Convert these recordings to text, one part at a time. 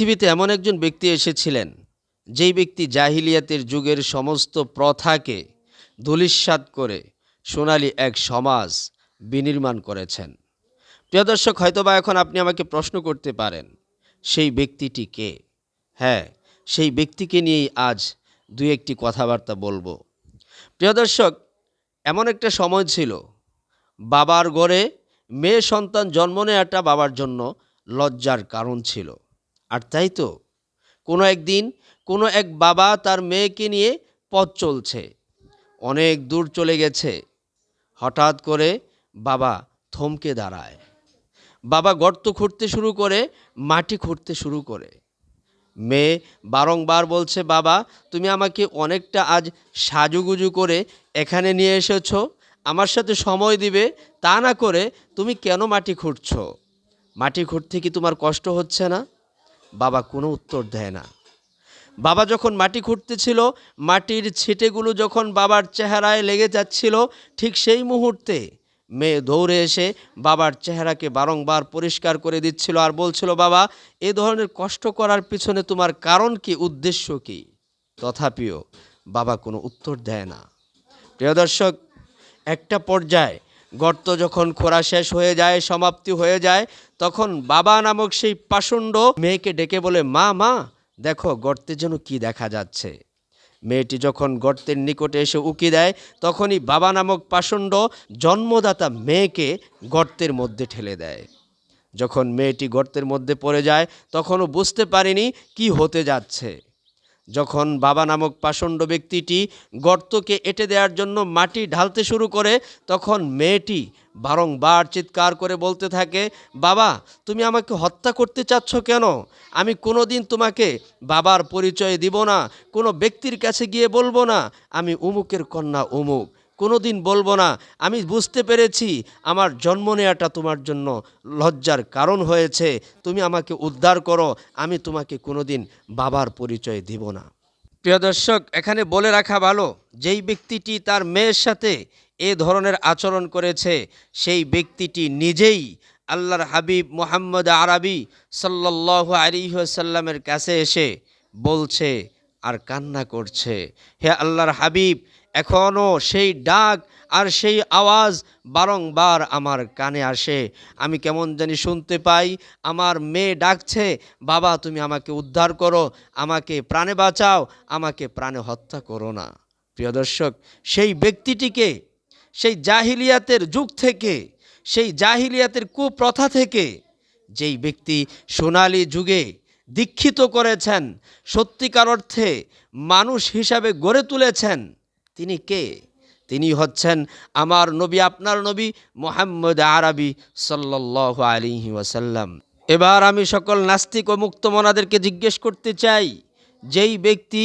পৃথিবীতে এমন একজন ব্যক্তি এসেছিলেন, যেই ব্যক্তি জাহিলিয়াতের যুগের সমস্ত প্রথাকে ধূলিস্বাদ করে সোনালি এক সমাজ বিনির্মাণ করেছেন। প্রিয় দর্শক, হয়তোবা এখন আপনি আমাকে প্রশ্ন করতে পারেন, সেই ব্যক্তিটি কে? হ্যাঁ সেই ব্যক্তিকে নিয়েই আজ দুই একটি কথাবার্তা বলব। প্রিয় দর্শক, এমন একটা সময় ছিল, বাবার ঘরে মেয়ে সন্তান জন্ম নেওয়াটা বাবার জন্য লজ্জার কারণ ছিল। আর তাই তো, কোনো একদিন কোনো এক বাবা তার মেয়েকে নিয়ে পথ চলছে, অনেক দূর চলে গেছে। হঠাৎ করে বাবা থমকে দাঁড়ায়। বাবা গর্ত খুঁড়তে শুরু করে, মাটি খুঁড়তে শুরু করে। মেয়ে বারংবার বলছে, বাবা, তুমি আমাকে অনেকটা আজ সাজুগুজু করে এখানে নিয়ে এসেছ, আমার সাথে সময় দিবে, তা না করে তুমি কেন মাটি খুঁড়ছো? মাটি খুঁড়তে কি তোমার কষ্ট হচ্ছে না? বাবা কোনো উত্তর দেয় না। বাবা যখন মাটি খুঁড়তেছিল, মাটির ছিটেগুলো যখন বাবার চেহারায় লেগে যাচ্ছিল, ঠিক সেই মুহূর্তে মেয়ে দৌড়ে এসে বাবার চেহারাকে বারংবার পরিষ্কার করে দিচ্ছিল আর বলছিল, বাবা, এ ধরনের কষ্ট করার পিছনে তোমার কারণ কি, উদ্দেশ্য কি? তথাপিও বাবা কোনো উত্তর দেয় না। প্রিয় দর্শক, একটা পর্যায়ে গর্ত যখন খোঁড়া শেষ হয়ে যায়, সমাপ্তি হয়ে যায়, তখন বাবা নামক সেই পাষণ্ড মেয়েকে ডেকে বলে, মা মা, দেখো গর্তে যেন কি দেখা যাচ্ছে। মেয়েটি যখন গর্তের নিকটে এসে উকি দেয়, তখনই বাবা নামক পাষণ্ড জন্মদাতা মেয়েকে গর্তের মধ্যে ঠেলে দেয়। যখন মেয়েটি গর্তের মধ্যে পড়ে যায়, তখনও বুঝতে পারেনি কি হতে যাচ্ছে। যখন বাবা নামক পাষণ্ড ব্যক্তিটি গর্তকে এঁটে দেওয়ার জন্য মাটি ঢালতে শুরু করে, তখন মেয়েটি বারংবার চিৎকার করে বলতে থাকে, বাবা, তুমি আমাকে হত্যা করতে চাচ্ছ কেন? আমি কোনো দিন তোমাকে বাবার পরিচয় দিব না, কোনো ব্যক্তির কাছে গিয়ে বলব না। আমি উমুকের কন্যা উমুক। কোনো দিন বলব না। আমি বুঝতে পেরেছি আমার জন্ম নেওয়াটা তোমার জন্য লজ্জার কারণ হয়েছে। তুমি আমাকে উদ্ধার করো। আমি তোমাকে কোনো দিন বাবার পরিচয় দিব না। প্রিয় দর্শক, এখানে বলে রাখা ভালো, যেই ব্যক্তিটি তার মেয়ের সাথে এ ধরনের আচরণ করেছে, সেই ব্যক্তিটি নিজেই আল্লাহর হাবিব মোহাম্মদ আরবি সাল্লাহ আলিহাসাল্লামের কাছে এসে বলছে আর কান্না করছে। হে আল্লাহর হাবিব এখনও সেই ডাক আর সেই আওয়াজ বারংবার আমার কানে আসে। আমি কেমন জানি শুনতে পাই, আমার মেয়ে ডাকছে, বাবা, তুমি আমাকে উদ্ধার করো, আমাকে প্রাণে বাঁচাও, আমাকে প্রাণে হত্যা করো না। প্রিয় দর্শক, সেই ব্যক্তিটিকে, সেই জাহিলিয়াতের যুগ থেকে, সেই জাহিলিয়াতের কুপ্রথা থেকে, যেই ব্যক্তি সোনালী যুগে দীক্ষিত করেছেন, সত্যিকার অর্থে মানুষ হিসাবে গড়ে তুলেছেন তিনি কে? তিনি হচ্ছেন আমার নবী, আপনার নবী মোহাম্মদ আরবি সাল্লাহ আলিহি ওয়াসাল্লাম। এবার আমি সকল নাস্তিক ও মুক্তমনাদেরকে জিজ্ঞেস করতে চাই, যেই ব্যক্তি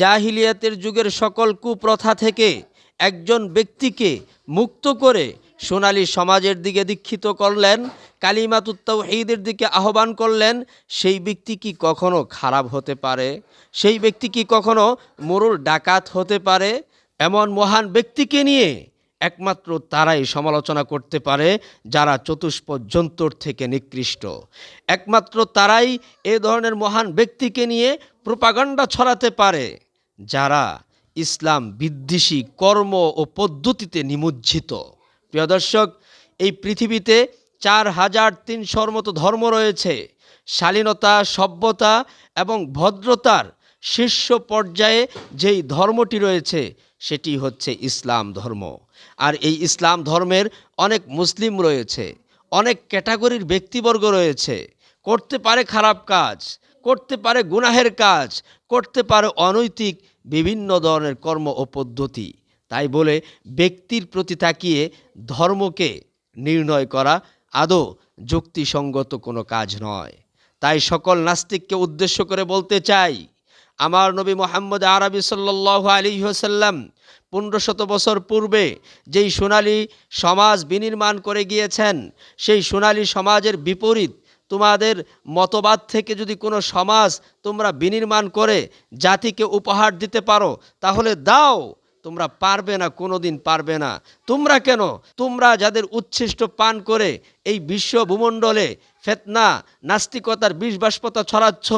জাহিলিয়াতের যুগের সকল কুপ্রথা থেকে একজন ব্যক্তিকে মুক্ত করে সোনালী সমাজের দিকে দীক্ষিত করলেন কালিমাতুত্তাউ ঈদের দিকে আহ্বান করলেন, সেই ব্যক্তি কি কখনো খারাপ হতে পারে? সেই ব্যক্তি কি কখনো মরুর ডাকাত হতে পারে? এমন মহান ব্যক্তিকে নিয়ে একমাত্র তারাই সমালোচনা করতে পারে যারা চতুষ্প জন্তুর থেকে নিকৃষ্ট। একমাত্র তারাই এ ধরনের মহান ব্যক্তিকে নিয়ে প্রপাগান্ডা ছড়াতে পারে যারা ইসলাম বিদ্বেষী কর্ম ও পদ্ধতিতে নিমজ্জিত। প্রিয় দর্শক, এই পৃথিবীতে চার হাজার তিনশোর মতো ধর্ম রয়েছে। শালীনতা, সভ্যতা এবং ভদ্রতার শীর্ষ পর্যায়ে যেই ধর্মটি রয়েছে, সেটি হচ্ছে ইসলাম ধর্ম। আর এই ইসলাম ধর্মের অনেক মুসলিম রয়েছে, অনেক ক্যাটাগরির ব্যক্তিবর্গ রয়েছে। করতে পারে খারাপ কাজ, করতে পারে গুনাহের কাজ, করতে পারে অনৈতিক বিভিন্ন ধরনের কর্ম ও পদ্ধতি। তাই বলে ব্যক্তির প্রতি তাকিয়ে ধর্মকে নির্ণয় করা আদৌ যুক্তিসঙ্গত কোনো কাজ নয়। তাই সকল নাস্তিককে উদ্দেশ্য করে বলতে চাই আমার নবী মোহাম্মদ আরবি সাল্লাহ আলী হোসাল্লাম পনেরো শত বছর পূর্বে যেই সোনালি সমাজ বিনির্মাণ করে গিয়েছেন, সেই সোনালি সমাজের বিপরীত তোমাদের মতবাদ থেকে যদি কোনো সমাজ তোমরা বিনির্মাণ করে জাতিকে উপহার দিতে পারো, তাহলে দাও। তোমরা পারবে না, কোনোদিন পারবে না। তোমরা কেন? তোমরা যাদের উচ্ছিষ্ট পান করে এই বিশ্ব ভূমণ্ডলে ফেতনা, নাস্তিকতার বিষ বাষ্পতা ছড়াচ্ছ,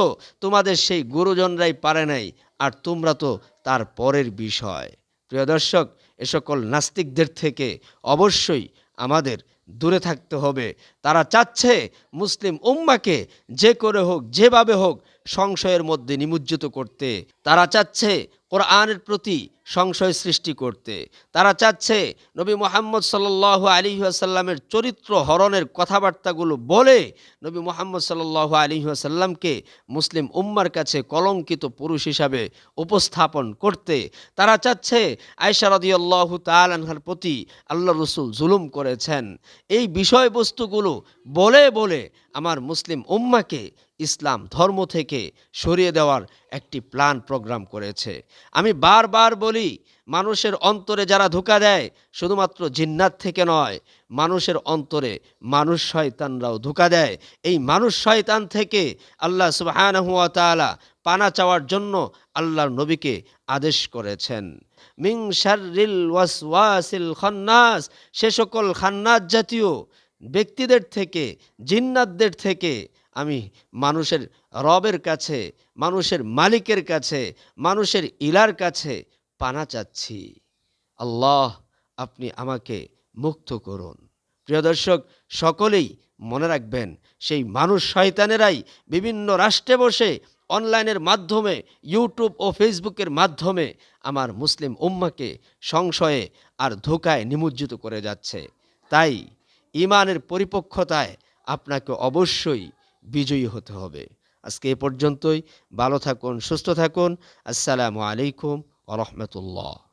তোমাদের সেই গুরুজনরাই পারে নাই। আর তোমরা তো তার পরের বিষয়। প্রিয় দর্শক, এ সকল নাস্তিকদের থেকে অবশ্যই আমাদের দূরে থাকতে হবে। তারা চাচ্ছে মুসলিম উম্মাকে যে করে হোক, যেভাবে হোক সংশয়ের মধ্যে নিমজ্জিত করতে। তারা চাচ্ছে কোরআনের প্রতি সংশয় সৃষ্টি করতে। তারা চাচ্ছে নবী মোহাম্মদ সাল্লাহ আলী আসাল্লামের চরিত্র হরণের কথাবার্তাগুলো বলে নবী মোহাম্মদ সাল্লাহ আলী আসাল্লামকে মুসলিম উম্মার কাছে কলঙ্কিত পুরুষ হিসাবে উপস্থাপন করতে। তারা চাচ্ছে আয়সা রদিয়াল্লাহু তালানহার প্রতি আল্লাহ রসুল জুলুম করেছেন। এই বিষয়বস্তুগুলো বলে বলে আমার মুসলিম উম্মাকে ইসলাম ধর্ম থেকে সরিয়ে দেওয়ার একটি প্ল্যান প্রোগ্রাম করেছে। আমি বারবার বলি, মানুষের অন্তরে যারা ধোকা দেয়, শুধুমাত্র জিন্নাত থেকে নয়, মানুষের অন্তরে মানুষ শয়তানরাও ধোকা দেয়। এই মানুষ শয়তান থেকে আল্লাহ সুবহানাহু ওয়া তাআলা পানা চাওয়ার জন্য আল্লাহর নবীকে আদেশ করেছেন। মিং শাররিল ওয়াসওয়াসিল খান্নাস, সে সকল খান্নাস জাতীয় ব্যক্তিদের থেকে, জিন্নাতদের থেকে আমি মানুষের রবের কাছে, মানুষের মালিকের কাছে, মানুষের ইলার কাছে পানা চাচ্ছি। আল্লাহ, আপনি আমাকে মুক্ত করুন। প্রিয় দর্শক, সকলেই মনে রাখবেন, সেই মানুষ শয়তানেরাই বিভিন্ন রাষ্ট্রে বসে অনলাইনের মাধ্যমে, ইউটিউব ও ফেসবুকের মাধ্যমে আমার মুসলিম উম্মাকে সংশয়ে আর ধোকায় নিমজ্জিত করে যাচ্ছে। তাই ইমানের পরিপক্কতায় আপনাকে অবশ্যই বিজয়ী হতে হবে। আজকে এ পর্যন্তই। ভালো থাকুন, সুস্থ থাকুন। আসসালামু আলাইকুম আ রহমতুল্লাহ।